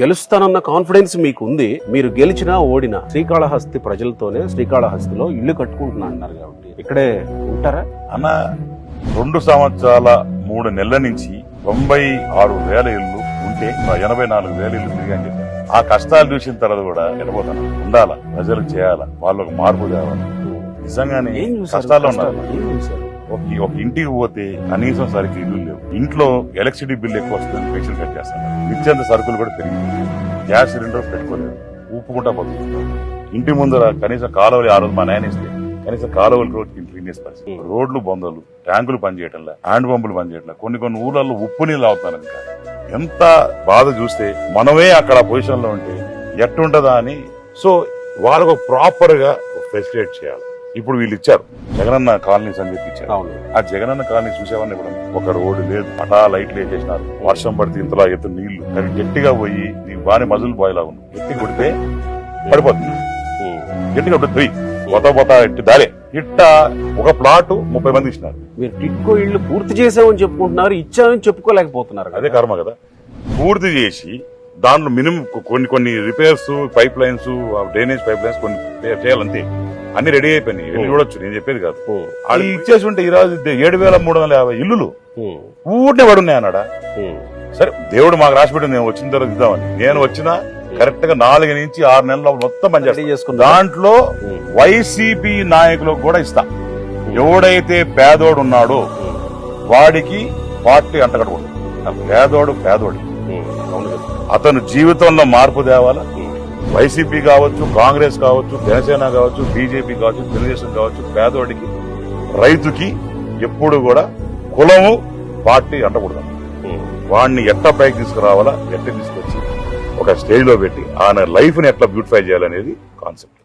గెలుస్తానన్న confidence మీకు ఉంది మీరు గెలిచినా ఓడినా శ్రీకాళహస్తి ప్రజలతోనే శ్రీకాళహస్తిలో ఇల్లు కట్టుకుంటున్నా అన్నారు కాబట్టి. ఇక్కడే ఉంటారా? అన్న రెండు సంవత్సరాల మూడు నెలల నుంచి తొంభై ఆరు వేల ఇల్లు ఉంటే ఎనభై నాలుగు వేల ఇల్లు తిరిగాని చెప్పాను ఆ కష్టాలు చూసిన తర్వాత కూడా ఎడపోతాను ఉండాలా? ప్రజలకు చేయాలా? వాళ్ళకు మార్పు తేవాలి నిజంగానే ఉన్నారు. కష్టాలు? చూసారు ఒక ఒక ఇంటికి పోతే కనీసం సరికి ఇల్లు లేవు. ఇంట్లో ఎలక్ట్రిసిటీ బిల్ ఎక్కువ వస్తుంది పెన్షన్ కట్ చేస్తాను నిత్యంత సరుకులు కూడా పెరిగింది గ్యాస్ సిలిండర్ పెట్టుకోలేదు. ఊపుకుంటా పోతుంది ఇంటి ముందర కనీసం కాలువలు ఆ రోజు మా నాయన ఇస్తే కనీసం కాలువలు రోజుకి క్లీన్ చేసి పరిస్థితి. రోడ్లు బొందలు ట్యాంకులు పనిచేయటంలే హ్యాండ్ పంపులు పనిచేయట్లే కొన్ని కొన్ని ఊర్లలో ఉప్పు నీళ్ళు అవుతున్నారు ఇంకా. ఎంత బాధ చూస్తే మనమే అక్కడ పొజిషన్లో ఉంటే ఎట్టుంటదా అని. సో వాళ్ళకు ప్రాపర్గా ఫెసిలిటేట్ చేయాలి. ఇప్పుడు వీళ్ళు ఇచ్చారు జగనన్న కాలనీస్ అని చెప్పి ఇచ్చారు ఆ జగనన్న కాలనీ చూసేవాడిని కూడా. ఒక రోడ్డు లేదు. పటా లైట్లు వేసేసినారు. వర్షం పడితే ఇంతలా ఎత్తు నీళ్ళు. అవి గట్టిగా పోయి నీ బాని మజులు బాయిలా ఉంది ఎత్తి కొడితే పడిపోతుంది. గట్టిగా ఉంటుంది పోయి పోతా పోతా ఇట్టి దారే ఇట్ట ఒక ప్లాట్ ముప్పై మంది ఇచ్చినారు. మీరు టిక్కో ఇల్లు పూర్తి చేసామని చెప్పుకుంటున్నారు. ఇచ్చామని చెప్పుకోలేకపోతున్నారు. అదే కర్మ కదా. పూర్తి చేసి దాంట్లో మినిమం కొన్ని కొన్ని repairs pipe lines drainage pipe lines కొన్ని చేయాలంతే. అన్ని రెడీ అయిపోయినాయి. వెళ్ళి చూడొచ్చు. నేను చెప్పేది కాదు. అది ఇచ్చేసి ఉంటే ఈ రోజు ఏడు వేల మూడు వందల యాభై ఇల్లులు. ఊరినే పడున్నాయి అన్నాడా. సరే దేవుడు మాకు రాసిపెట్టి నేను వచ్చిన తర్వాత ఇద్దామని. నేను వచ్చిన కరెక్ట్గా నాలుగు నుంచి ఆరు నెలల మొత్తం రెడీ పనిచేస్తాను చేసుకున్నారు. దాంట్లో వైసీపీ నాయకులకు కూడా ఇస్తా. ఎవడైతే పేదోడు ఉన్నాడో వాడికి పార్టీ అంటగడకూడదు పేదోడు పేదోడు. అతను జీవితంలో మార్పు తేవాలా? వైసీపీ కావచ్చు కాంగ్రెస్ కావచ్చు జనసేన కావచ్చు బీజేపీ కావచ్చు తెలుగుదేశం కావచ్చు పేదోడికి రైతుకి ఎప్పుడు కూడా కులము పార్టీ అంటకూడదు. వాడిని ఎట్లా పైకి తీసుకురావాలా ఎట్ట తీసుకొచ్చి ఒక స్టేజ్లో పెట్టి ఆయన లైఫ్ని ఎట్లా బ్యూటిఫై చేయాలనేది కాన్సెప్ట్